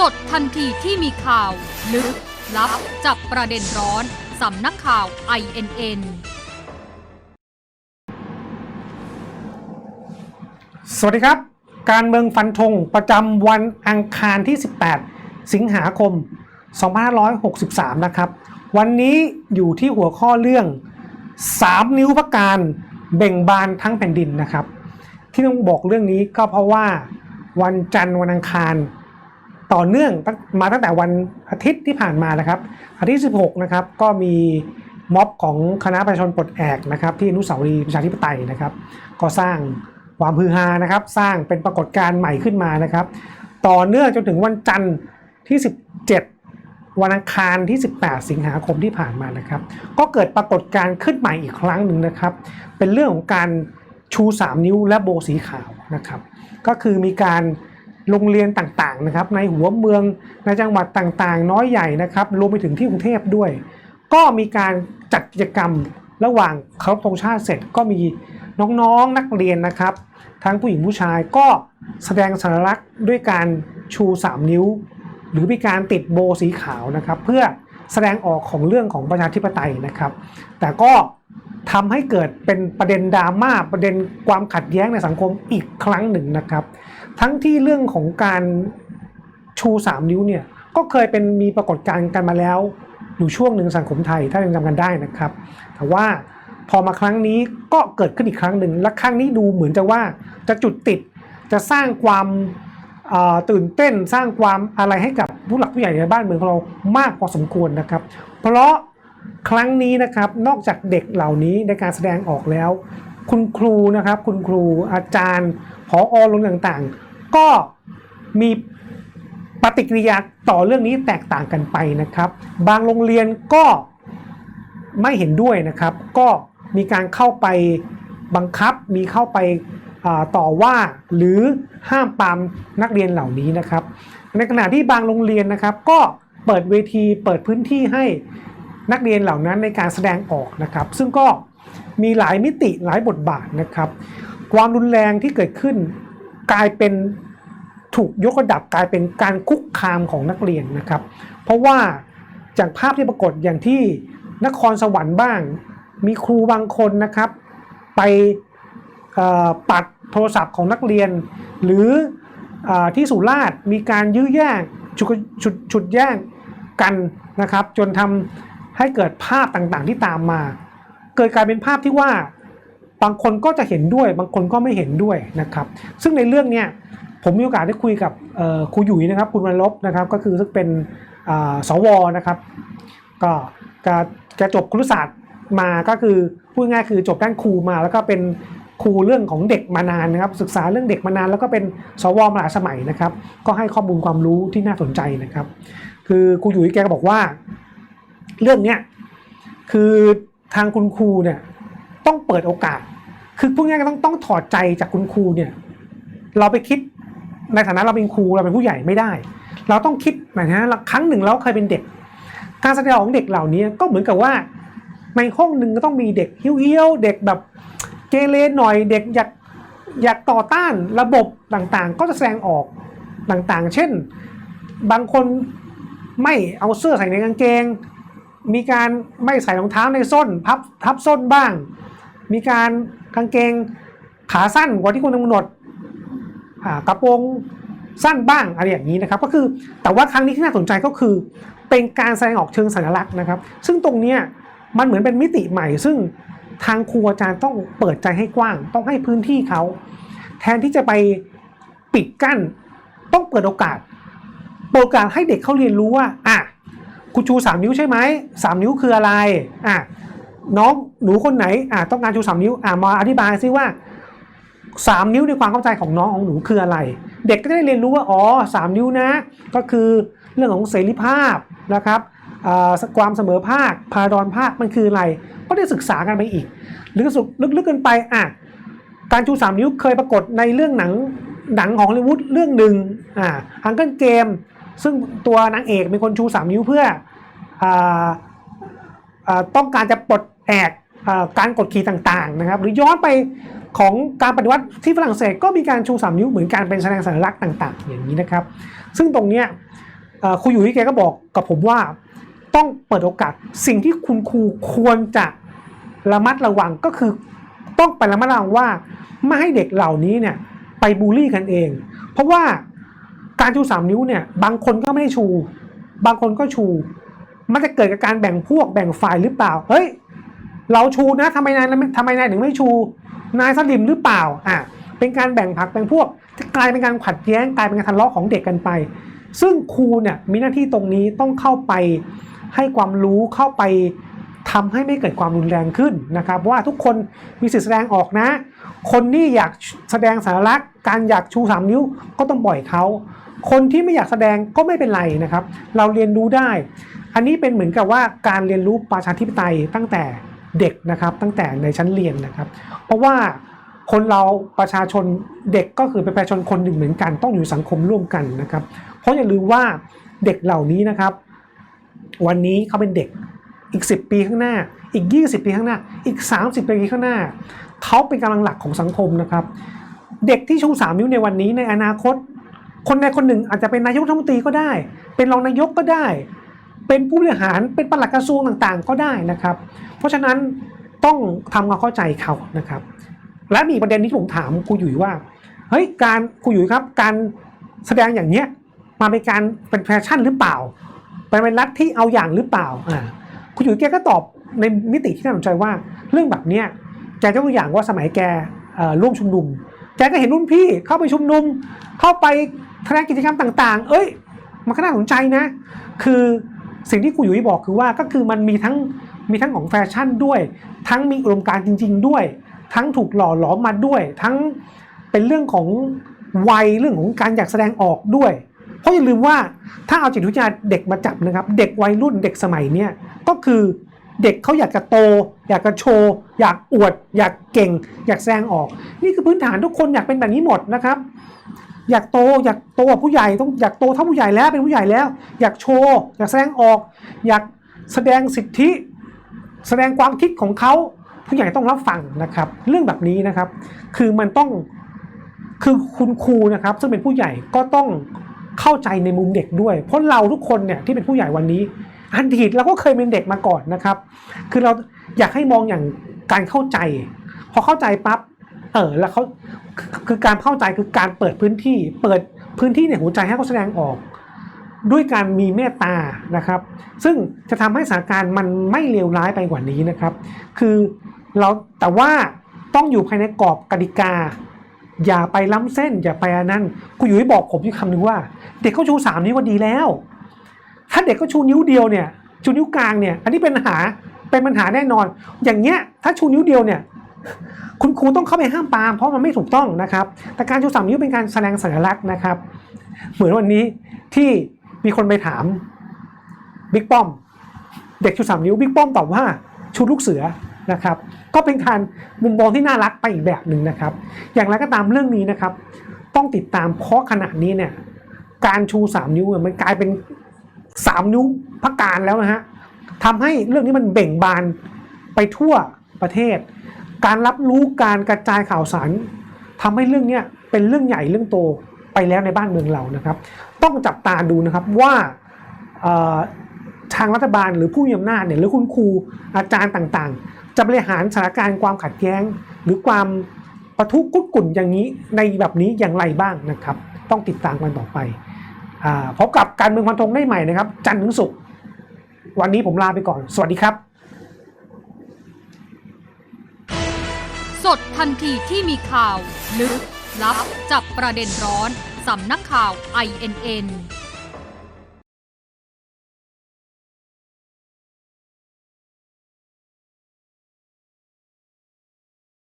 สดทันทีที่มีข่าว ลึก ลับ จับประเด็นร้อน สำนักข่าว INN สวัสดีครับ การเมืองฟันธงประจำวันอังคารที่ 18 สิงหาคม 2563 นะครับ วันนี้อยู่ที่หัวข้อเรื่อง 3 นิ้วพระการเบ่งบานทั้งแผ่นดินนะครับ ที่ต้องบอกเรื่องนี้ก็เพราะว่าวันจันทร์วันอังคาร ต่อเนื่องมาตั้งแต่วันอาทิตย์ที่ผ่านมานะครับอาทิตย์ 16 นะครับ ก็มีม็อบของคณะประชาชนปลดแอกนะครับ ที่อนุสาวรีย์ประชาธิปไตยนะครับ ก็สร้างความฮือฮานะครับ สร้างเป็นปรากฏการณ์ใหม่ขึ้นมานะครับ ต่อเนื่องจนถึงวันจันทร์ที่ 17 วันอังคารที่ 18 สิงหาคมที่ผ่านมานะครับ ก็เกิดปรากฏการณ์ขึ้นใหม่อีกครั้งหนึ่งนะครับ เป็นเรื่องของการชู 3 นิ้วและโบสีขาวนะครับ ก็คือมีการ โรงเรียนต่างๆนะครับในหัวเมืองในจังหวัดต่างๆ น้อยใหญ่นะครับรวมไปถึงที่กรุงเทพด้วย ก็มีการจัดกิจกรรมระหว่างเคารพธงชาติเสร็จก็มีน้องๆนักเรียนนะครับ ทั้งผู้หญิงผู้ชายก็แสดงสัญลักษณ์ด้วยการชู 3 นิ้ว หรือมีการติดโบสีขาวนะครับ เพื่อแสดงออกของเรื่องของประชาธิปไตยนะครับ แต่ก็ ทำให้เกิดเป็นประเด็นดราม่าประเด็นความขัดแย้งในสังคมอีกครั้งหนึ่งนะครับ ทั้งที่เรื่องของการชู 3 นิ้วเนี่ยก็เคยเป็นมีปรากฏการณ์กันมาแล้วอยู่ช่วงหนึ่งสังคมไทยถ้ายังจำกันได้นะครับ แต่ว่าพอมาครั้งนี้ก็เกิดขึ้นอีกครั้งหนึ่งและครั้งนี้ดูเหมือนจะว่าจะจุดติดจะสร้างความตื่นเต้นสร้างความอะไรให้กับผู้หลักผู้ใหญ่ในบ้านเมืองของเรามากพอสมควรนะครับ เพราะ ครั้งนี้นะครับนอกจากเด็กเหล่านี้ในการแสดงออกแล้ว คุณครูนะครับ คุณครูอาจารย์ผอโรงเรียนต่างๆ ก็มีปฏิกิริยาต่อเรื่องนี้แตกต่างกันไปนะครับ บางโรงเรียนก็ไม่เห็นด้วยนะครับ ก็มีการเข้าไปบังคับมีเข้าไปต่อว่าหรือห้ามปามนักเรียนเหล่านี้นะครับ ในขณะที่บางโรงเรียนนะครับ ก็เปิดเวทีเปิดพื้นที่ให้ นักเรียนเหล่านั้นในการแสดงออกนะครับ ซึ่งก็มีหลายมิติหลายบทบาทนะครับ ความรุนแรงที่เกิดขึ้นกลายเป็นถูกยกระดับกลายเป็นการคุกคามของนักเรียนนะครับ เพราะว่าจากภาพที่ปรากฏอย่างที่นครสวรรค์บ้าง มีครูบางคนนะครับ ไปปัดโทรศัพท์ของนักเรียน หรืออที่สุราษฎร์มีการยื้อแย่งฉุดฉุดฉุดแย่งกันนะครับ จนทำ ให้เกิดภาพต่างๆที่ตามมา เกิดกลายเป็นภาพที่ว่าบางคนก็จะเห็นด้วย บางคนก็ไม่เห็นด้วยนะครับ ซึ่งในเรื่องเนี้ยผมมีโอกาสได้คุยกับครูหยุยนะครับ คุณวันลบนะครับ ก็คือซึ่งเป็นสวนะครับ ก็แกกจบครุศาสตร์มาก็คือพูดง่ายคือจบด้านครูมา แล้วก็เป็นครูเรื่องของเด็กมานานนะครับ ศึกษาเรื่องเด็กมานาน แล้วก็เป็นสวมาหลายสมัยนะครับ ก็ให้ข้อมูลความรู้ที่น่าสนใจนะครับ คือครูหยุยแกก็บอกว่า เรื่องเนี้ยคือทางคุณครูเนี่ยต้องเปิดโอกาส คือพูดง่ายๆก็ต้องต้องถอดใจจากคุณครูเนี่ยเราไปคิดในฐานะเราเป็นครูเราเป็นผู้ใหญ่ไม่ได้ เราต้องคิดนะฮะครั้งหนึ่งเราเคยเป็นเด็ก การแสดงของเด็กเหล่านี้ก็เหมือนกับว่าในห้องหนึ่งก็ต้องมีเด็กเหี้ยวๆเด็กแบบเกเรหน่อยเด็กอยากอยากต่อต้านระบบต่างๆ ก็จะแสดงออกต่างๆ เช่น บางคนไม่เอาเสื้อใส่ในกางเกง มีการไม่ใส่รองเท้าในส้นพับทับส้นบ้าง มีการกางเกงขาสั้นกว่าที่คุณกำหนดกระโปรงสั้นบ้างอะไรอย่างนี้นะครับก็คือแต่ว่าครั้งนี้ที่น่าสนใจก็คือ เป็นการแสดงออกเชิงสัญลักษณ์นะครับ ซึ่งตรงเนี้ยมันเหมือนเป็นมิติใหม่ ซึ่งทางครูอาจารย์ต้องเปิดใจให้กว้าง ต้องให้พื้นที่เขา แทนที่จะไปปิดกั้น ต้องเปิดโอกาสเปิดโอกาสให้เด็กเขาเรียนรู้ว่าอะ คุณชูสามนิ้วใช่ไหมสามนิ้วคืออะไรอะน้องหนูคนไหนอะต้องการชูสามนิ้วอะมาอธิบายซิว่าสามนิ้วในความเข้าใจของน้องของหนูคืออะไร เด็กก็จะได้เรียนรู้ว่าอ๋อสามนิ้วนะ ก็คือเรื่องของเสรีภาพนะครับความเสมอภาคพารดอนภาคมันคืออะไร ก็ได้ศึกษากันไปอีกหรือสุดลึกๆกันไปอะการชูสามนิ้วเคยปรากฏในเรื่องหนังหนังของฮอลลีวูดเรื่องหนึ่งอ่าฮังเกิลเกม ซึ่งตัวนางเอกเป็นคนชูสามนิ้วเพื่อออต้องการจะปลดแอกอการกดขี่ต่างๆนะครับ หรือย้อนไปของการปฏิวัติที่ฝรั่งเศสก็มีการชูสามนิ้วเหมือนการเป็นแสดงสัญลักษณ์ต่าง ๆ อย่างนี้นะครับ ซึ่งตรงเนี้ยครูอยู่ที่แกก็บอกกับผมว่าต้องเปิดโอกาสสิ่งที่คุณครูควรจะระมัดระวังก็คือต้องไประมัดระวังว่าไม่ให้เด็กเหล่านี้เนี่ยไปบูลลี่กันเอง เพราะว่า การชูสามนิ้วเนี่ยบางคนก็ไม่ได้ชู บางคนก็ชู มันจะเกิดกับการแบ่งพวกแบ่งฝ่ายหรือเปล่า เฮ้ย เราชูนะทำไมนายทำไมนายถึงไม่ชู นายสลิมหรือเปล่าอะเป็นการแบ่งผักแบ่งพวกจะกลายเป็นการขัดแย้งกลายเป็นการทะเลาะของเด็กกันไป ซึ่งครูเนี่ยมีหน้าที่ตรงนี้ต้องเข้าไปให้ความรู้เข้าไป ทำให้ไม่เกิดความรุนแรงขึ้นนะครับว่าทุกคนมีสิทธิแสดงออกนะ คนที่อยากแสดงสารลักษณ์การอยากชูสามนิ้วก็ต้องปล่อยเขา คนที่ไม่อยากแสดงก็ไม่เป็นไรนะครับ เราเรียนรู้ได้ อันนี้เป็นเหมือนกับว่าการเรียนรู้ประชาธิปไตยตั้งแต่เด็กนะครับตั้งแต่ในชั้นเรียนนะครับ เพราะว่าคนเราประชาชนเด็กก็คือเป็นประชาชนคนหนึ่งเหมือนกันต้องอยู่สังคมร่วมกันนะครับ เพราะอย่าลืมว่าเด็กเหล่านี้นะครับ วันนี้เขาเป็นเด็ก อีก 10 ปีข้างหน้า อีก 20 ปีข้างหน้า อีก 30 ปีข้างหน้า เขาเป็นกำลังหลักของสังคมนะครับ เด็กที่ชูสามนิ้วในวันนี้ในอนาคต คนใดคนหนึ่งอาจจะเป็นนายกรัฐมนตรีก็ได้ เป็นรองนายกก็ได้ เป็นผู้บริหาร เป็นปลัดกระทรวงต่างๆ ก็ได้นะครับ เพราะฉะนั้นต้องทำความเข้าใจเขานะครับ และมีประเด็นที่ผมถามครูหยุยว่า เฮ้ย การครูหยุยครับ การแสดงอย่างเนี้ยมาเป็นการเป็นแฟชั่นหรือเปล่า เป็นเป็นรัฐที่เอาอย่างหรือเปล่า อ่า ครูหยุยแกก็ตอบในมิติที่น่าสนใจว่า เรื่องแบบเนี้ยแกยกตัวอย่างว่าสมัยแกร่วมชุมนุมแกก็เห็นรุ่นพี่เข้าไปชุมนุม เข้าไปแสดงกิจกรรมต่าง ๆ เอ้ย มันก็น่าสนใจนะ คือสิ่งที่ครูหยุยบอกคือว่าก็คือมันมีทั้งมีทั้งของแฟชั่นด้วย ทั้งมีอุดมการณ์จริง ๆ ด้วย ทั้งถูกหล่อหลอมมาด้วย ทั้งเป็นเรื่องของวัยเรื่องของการอยากแสดงออกด้วย เพราะอย่าลืมว่าถ้าเอาจิตวิทยาเด็กมาจับนะครับ เด็กวัยรุ่นเด็กสมัยเนี้ย ก็คือเด็กเขาอยากจะโต อยากจะโชว์ อยากอวด อยากเก่ง อยากแสดงออก นี่คือพื้นฐานทุกคนอยากเป็นแบบนี้หมดนะครับ อยากโตอยากโตกว่าผู้ใหญ่ต้องอยากโตเท่าผู้ใหญ่แล้วเป็นผู้ใหญ่แล้ว อยากโชว์อยากแสดงออก อยากแสดงสิทธิ แสดงความคิดของเขาผู้ใหญ่ต้องรับฟังนะครับ เรื่องแบบนี้นะครับ คือมันต้องคือคุณครูนะครับ ซึ่งเป็นผู้ใหญ่ก็ต้องเข้าใจในมุมเด็กด้วย เพราะเราทุกคนเนี่ยที่เป็นผู้ใหญ่วันนี้ อดีตเราก็เคยเป็นเด็กมาก่อนนะครับ คือเราอยากให้มองอย่างการเข้าใจ พอเข้าใจปั๊บเออแล้วเขาคือการเข้าใจคือการเปิดพื้นที่ เปิดพื้นที่ในหัวใจให้เขาแสดงออก ด้วยการมีเมตตานะครับ ซึ่งจะทำให้สถานการณ์มันไม่เลวร้ายไปกว่านี้นะครับ คือเราแต่ว่าต้องอยู่ภายในกรอบกติกา อย่าไปล้ำเส้น อย่าไปอันนั้นคุณอยู่ให้บอกผมอยู่คำหนึ่งว่า เด็กเขาชูสามนิ้วก็ดีแล้ว ถ้าเด็กก็ชูนิ้วเดียวเนี่ยชูนิ้วกลางเนี่ยอันนี้เป็นปัญหาเป็นปัญหาแน่นอน อย่างเงี้ยถ้าชูนิ้วเดียวเนี่ยคุณครูต้องเข้าไปห้ามปรามเพราะมันไม่ถูกต้องนะครับ แต่การชูสามนิ้วเป็นการแสดงสัญลักษณ์นะครับ เหมือนวันนี้ที่มีคนไปถามบิ๊กป้อม เด็กชูสามนิ้วบิ๊กป้อมตอบว่าชูลูกเสือนะครับ ก็เป็นการมุมมองที่น่ารักไปอีกแบบหนึ่งนะครับ อย่างไรก็ตามเรื่องนี้นะครับ ต้องติดตามเพราะขณะนี้เนี่ยการชูสามนิ้วมันกลายเป็น สามนิ้วพักการแล้วนะฮะทำให้เรื่องนี้มันเบ่งบานไปทั่วประเทศ การรับรู้การกระจายข่าวสารทำให้เรื่องนี้เป็นเรื่องใหญ่เรื่องโตไปแล้วในบ้านเมืองเรานะครับ ต้องจับตาดูนะครับว่าทางรัฐบาลหรือผู้มีอำนาจเนี่ยหรือคุณครูอาจารย์ต่างๆ จะบริหารสถานการณ์ความขัดแย้ง หรือความประทุกุดกุ่นอย่างนี้ในแบบนี้อย่างไรบ้างนะครับ ต้องติดตามกันต่อไป พบกับการเมืองพันธงได้ใหม่นะครับ จันทร์ถึงศุกร์วันนี้ผมลาไปก่อน สวัสดีครับ สดทันทีที่มีข่าว ลึก ลับ จับประเด็นร้อน สำนักข่าว INN